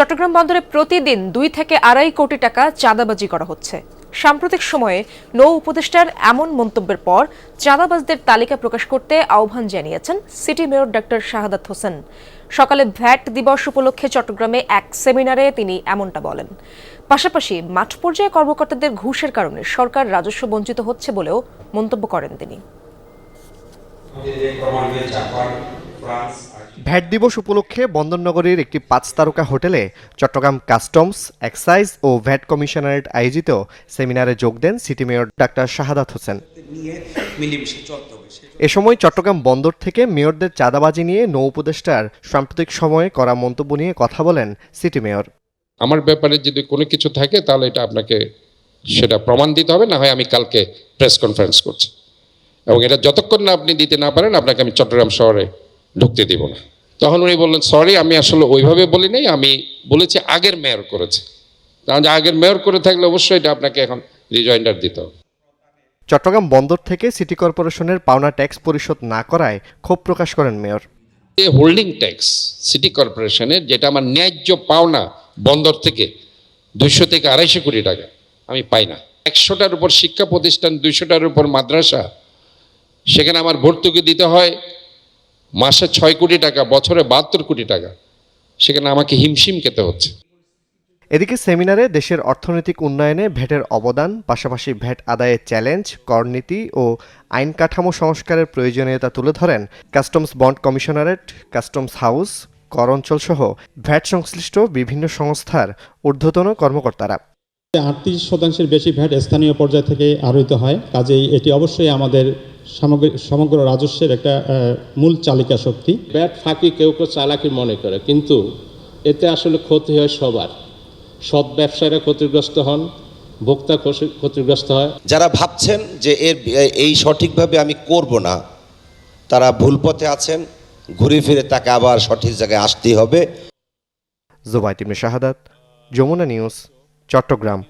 চট্টগ্রাম বন্দরে প্রতিদিন দুই থেকে আড়াই কোটি টাকা চাঁদাবাজি করা হচ্ছে। সাম্প্রতিক সময়ে নৌ উপদেষ্টার এমন মন্তব্যের পর চাঁদাবাজদের তালিকা প্রকাশ করতে আহ্বান জানিয়েছেন city mayor doctor Shahadat Hossain. সকালে ভ্যাট দিবস উপলক্ষে চট্টগ্রামে এক সেমিনারে তিনি এমনটা বলেন। পাশাপাশি মাঠ পর্যায়ে কর্মকর্তাদের ঘুষের কারণে সরকার রাজস্ব বঞ্চিত হচ্ছে বলেও মন্তব্য করেন তিনি। ভ্যাট দিবস উপলক্ষে বন্দরনগরীর একটি পাঁচ তারকা হোটেলে চট্টগ্রাম কাস্টমস এক্সাইজ ও ভ্যাট কমিশনারেট আয়োজিত সেমিনারে যোগ দেন city mayor doctor Shahadat Hossain. এ সময় চট্টগ্রাম বন্দর থেকে মেয়রদের চাঁদাবাজি নিয়ে নৌ উপদেষ্টার সাম্প্রতিক সময়ে করা মন্তব্য নিয়ে কথা বলেন সিটি মেয়র। আমার ব্যাপারে যদি কোনো কিছু থাকে তাহলে এটা আপনাকে সেটা প্রমাণ দিতে হবে না হয় আমি কালকে প্রেস কনফারেন্স করছি। এবং এটা যতক্ষণ না আপনি দিতে না পারেন আপনাকে আমি চট্টগ্রাম শহরে ঢুকতে দেব না। তখন উনি বললেন সরি আমি আসলে ওইভাবে বলি নাই আমি বলেছি আগের মেয়র করেছে। তাহলে আগের মেয়র করে থাকলে অবশ্যই এটা আপনাকে এখন রিজয়েন্ডার দিতে হবে। চট্টগ্রাম বন্দর থেকে সিটি কর্পোরেশনের পাওনা ট্যাক্স পরিশোধ না করায় ক্ষোভ প্রকাশ করেন মেয়র যে হোল্ডিং ট্যাক্স সিটি কর্পোরেশনের যেটা আমার ন্যায্য পাওনা বন্দর থেকে দুইশো থেকে আড়াইশো কোটি টাকা আমি পাই না। একশোটার উপর শিক্ষা প্রতিষ্ঠান দুইশোটার উপর মাদ্রাসা সেখানে আমার ভর্তুকি দিতে হয় মাসে ছয় কোটি টাকা বছরে বাহাত্তর কোটি টাকা। সেখানে আমাকে হিমশিম খেতে হচ্ছে। এদিকে সেমিনারে দেশের অর্থনৈতিক উন্নয়নে ভ্যাটের অবদান পাশাপাশি ভ্যাট আদায়ের চ্যালেঞ্জ করনীতি ও আইন কাঠামো সংস্কারের প্রয়োজনীয়তা তুলে ধরেন customs bond commissionerate customs house কর অঞ্চলসহ ভ্যাট সংশ্লিষ্ট বিভিন্ন সংস্থার ঊর্ধ্বতন কর্মকর্তারা। আটত্রিশ শতাংশের বেশি ভ্যাট স্থানীয় পর্যায় থেকে আরোহিত হয় কাজেই এটি অবশ্যই আমাদের সামগ্র সমগ্র রাজস্বের একটা মূল চালিকা শক্তি। ব্যাট ফাঁকি কেউ কেউ চালাকি মনে করে কিন্তু এতে আসলে ক্ষতি হয় সবার। সৎ ব্যবসায়ীরা ক্ষতিগ্রস্ত হন ভোক্তা ক্ষতিগ্রস্ত হয়। যারা ভাবছেন যে এর এই সঠিকভাবে আমি করব না তারা ভুল পথে আছেন ঘুরে ফিরে তাকে আবার সঠিক জায়গায় আসতেই হবে। জোবাইতিমে শাহাদাত যমুনা নিউজ চট্টগ্রাম।